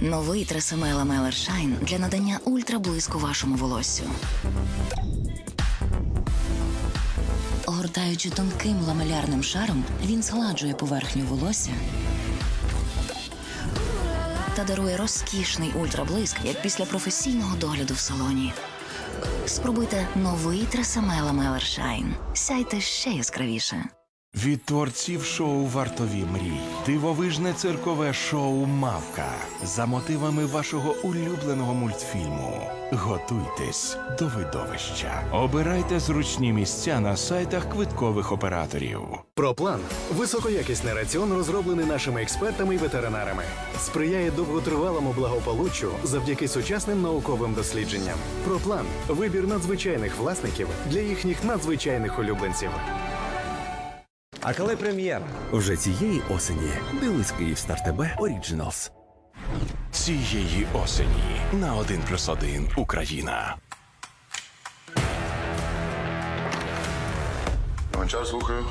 Новий Тресемела Мелер Шайн для надання ультраблиску вашому волоссю. Огортаючи тонким ламелярним шаром, він згладжує поверхню волосся та дарує розкішний ультраблиск, як після професійного догляду в салоні. Спробуйте новий Тресемела Мелер Шайн. Сяйте ще яскравіше. Від творців шоу Вартові мрій. Дивовижне циркове шоу Мавка за мотивами вашого улюбленого мультфільму. Готуйтесь до видовища. Обирайте зручні місця на сайтах квиткових операторів. Проплан високоякісний раціон, розроблений нашими експертами і ветеринарами, сприяє довготривалому благополуччю завдяки сучасним науковим дослідженням. Проплан вибір надзвичайних власників для їхніх надзвичайних улюбленців. А коли прем'єра? Вже цієї осені дивись Київстар ТБ Оріджіналс. Цієї осені на 1 плюс 1 Україна. Гончар, слухаю.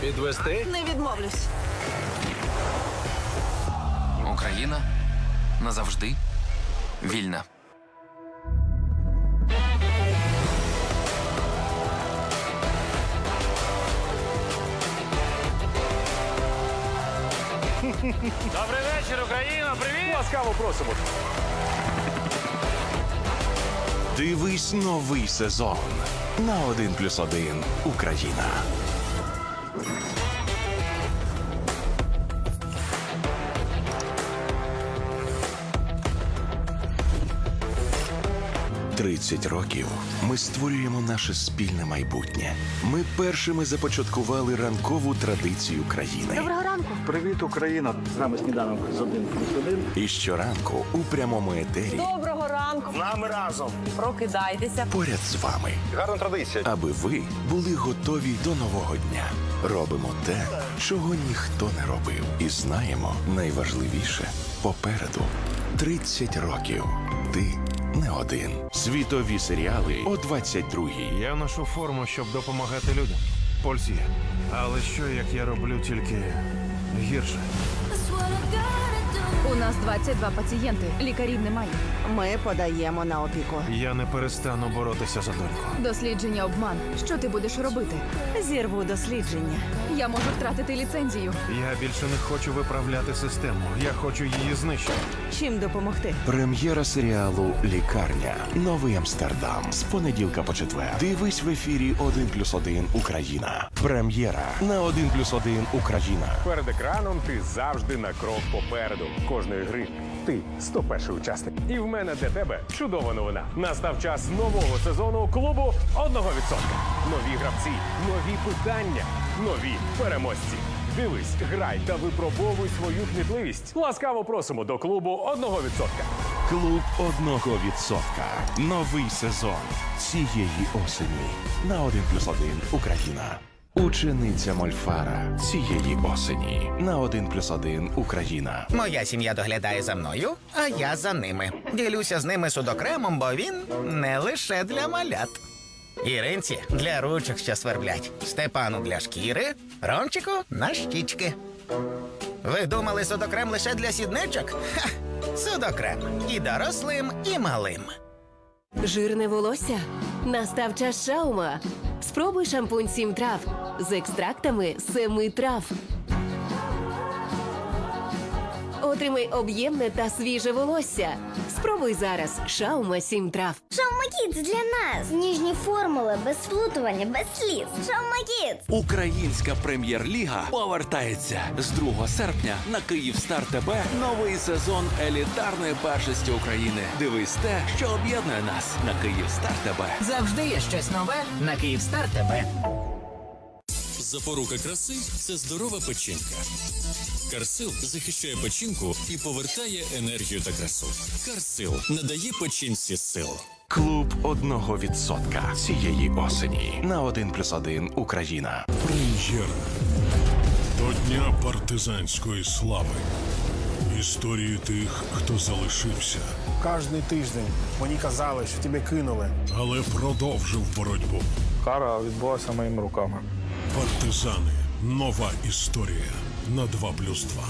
Підвести Не відмовлюсь. Україна назавжди вільна. Добрий вечір, Україна! Привіт! Ласкаво просимо. Дивись новий сезон на 1 плюс 1 Україна. Тридцять років ми створюємо наше спільне майбутнє. Ми першими започаткували ранкову традицію країни. Доброго ранку. Привіт, Україна! З нами сніданок з один плюс один. І щоранку у прямому етері Доброго ранку. З нами разом. Прокидайтеся. поряд з вами. Гарна традиція. аби ви були готові до нового дня. Робимо те, чого ніхто не робив, і знаємо найважливіше попереду 30 років. Ти не один. Світові серіали о 22-й. Я ношу форму, щоб допомагати людям. Польсі. Але що як я роблю тільки гірше? У нас 22 пацієнти. Лікарів немає. Ми подаємо на опіку. Я не перестану боротися за доньку. Дослідження обман. Що ти будеш робити? Зірву дослідження. Я можу втратити ліцензію. Я більше не хочу виправляти систему. Я хочу її знищити. Чим допомогти? Прем'єра серіалу Лікарня. Новий Амстердам. З понеділка по четвер. Дивись в ефірі 1 плюс 1 Україна. Прем'єра на 1 плюс 1 Україна. Перед екраном ти завжди на крок попереду. Кожної гри ти 101 учасник. І в мене для тебе чудова новина. Настав час нового сезону клубу одного відсотка. Нові гравці, нові питання, нові переможці. Дивись, грай та випробовуй свою кмітливість. Ласкаво просимо до клубу одного відсотка. Клуб одного відсотка. Новий сезон цієї осені на 1 плюс 1 Україна. Учениця Мольфара цієї осені на 1 плюс 1 Україна. Моя сім'я доглядає за мною, а я за ними. Ділюся з ними судокремом, бо він не лише для малят. Іринці для ручок, що сверблять, Степану для шкіри, Ромчику на щічки. Ви думали судокрем лише для сідничок? Ха! Судокрем і дорослим, і малим. Жирне волосся. Настав час шаума. Спробуй шампунь сім трав з екстрактами семи трав. Отримай об'ємне та свіже волосся. Спробуй зараз шаума сім трав. Шаумакіт для нас. Ніжні формули, без сплутування, без сліз. Шаумакіт. Українська прем'єр-ліга повертається з 2 серпня на Київстар ТБ новий сезон елітарної першості України. Дивись те, що об'єднує нас на Київстар ТБ. Завжди є щось нове на Київстар ТБ. Запорука краси це здорова печінка. Карсил захищає печінку і повертає енергію та красу. Карсил надає печінці сил. Клуб одного відсотка цієї осені на 1 плюс 1 Україна. Прем'єра. До Дня партизанської слави. Історії тих, хто залишився, Кожний тиждень мені казали, що тебе кинули. але продовжив боротьбу. Кара відбулася моїми руками. Партизани. Нова історія на 2 плюс 2.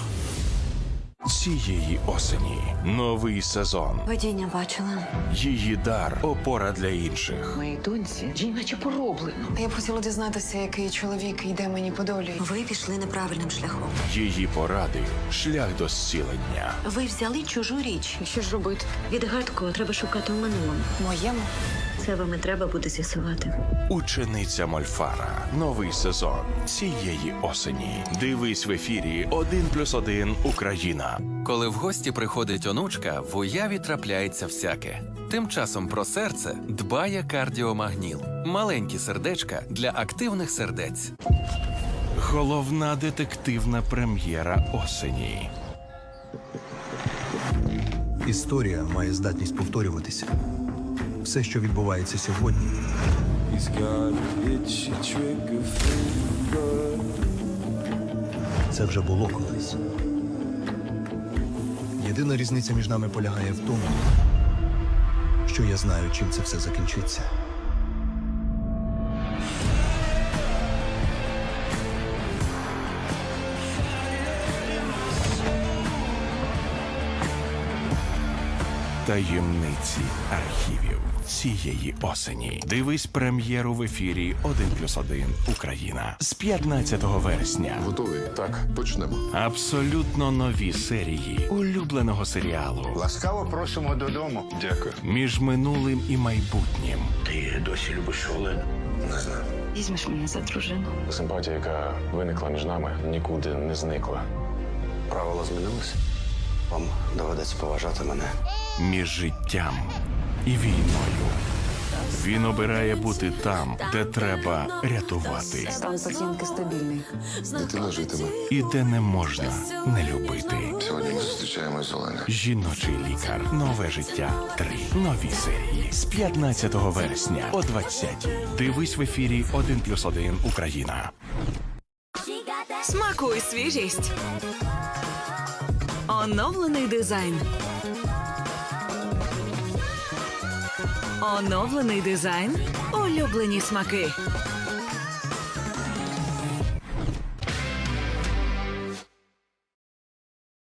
Цієї осені новий сезон. Падіння бачила. Її дар опора для інших. Моїй доньці їй наче пороблено. Я б хотіла дізнатися, який чоловік йде мені по долі. Ви пішли неправильним шляхом. Її поради шлях до зцілення. Ви взяли чужу річ. Що ж робити? Відгадку треба шукати у минулому. Моєму Це вам і треба буде з'ясувати. Учениця Мольфара. Новий сезон цієї осені. Дивись в ефірі 1 плюс 1 Україна. Коли в гості приходить онучка, в уяві трапляється всяке. Тим часом про серце дбає кардіомагніл. Маленькі сердечка для активних сердець. Головна детективна прем'єра осені. Історія має здатність повторюватися. Все, що відбувається сьогодні, це вже було колись. Єдина різниця між нами полягає в тому, що я знаю, чим це все закінчиться. Таємниці архівів цієї осені. Дивись прем'єру в ефірі 1 плюс 1 Україна з 15 вересня. Готовий? Так, почнемо. Абсолютно нові серії улюбленого серіалу Ласкаво просимо додому. Дякую. між минулим і майбутнім. Ти досі любиш Олену? Не знаю. Візьмеш мене за дружину. Симпатія, яка виникла між нами, нікуди не зникла. Правила змінилися. Вам доведеться поважати мене. Між життям і війною. Він обирає бути там, де треба рятувати, Стан пацієнтки стабільний. Дитина житиме. і де не можна не любити. Сьогодні ми зустрічаємось з Оленою. Жіночий лікар. Нове життя. Три нові серії з 15 вересня о 20 Дивись в ефірі 1 плюс 1 Україна. Смакуй свіжість. Оновлений дизайн. Оновлений дизайн. Улюблені смаки.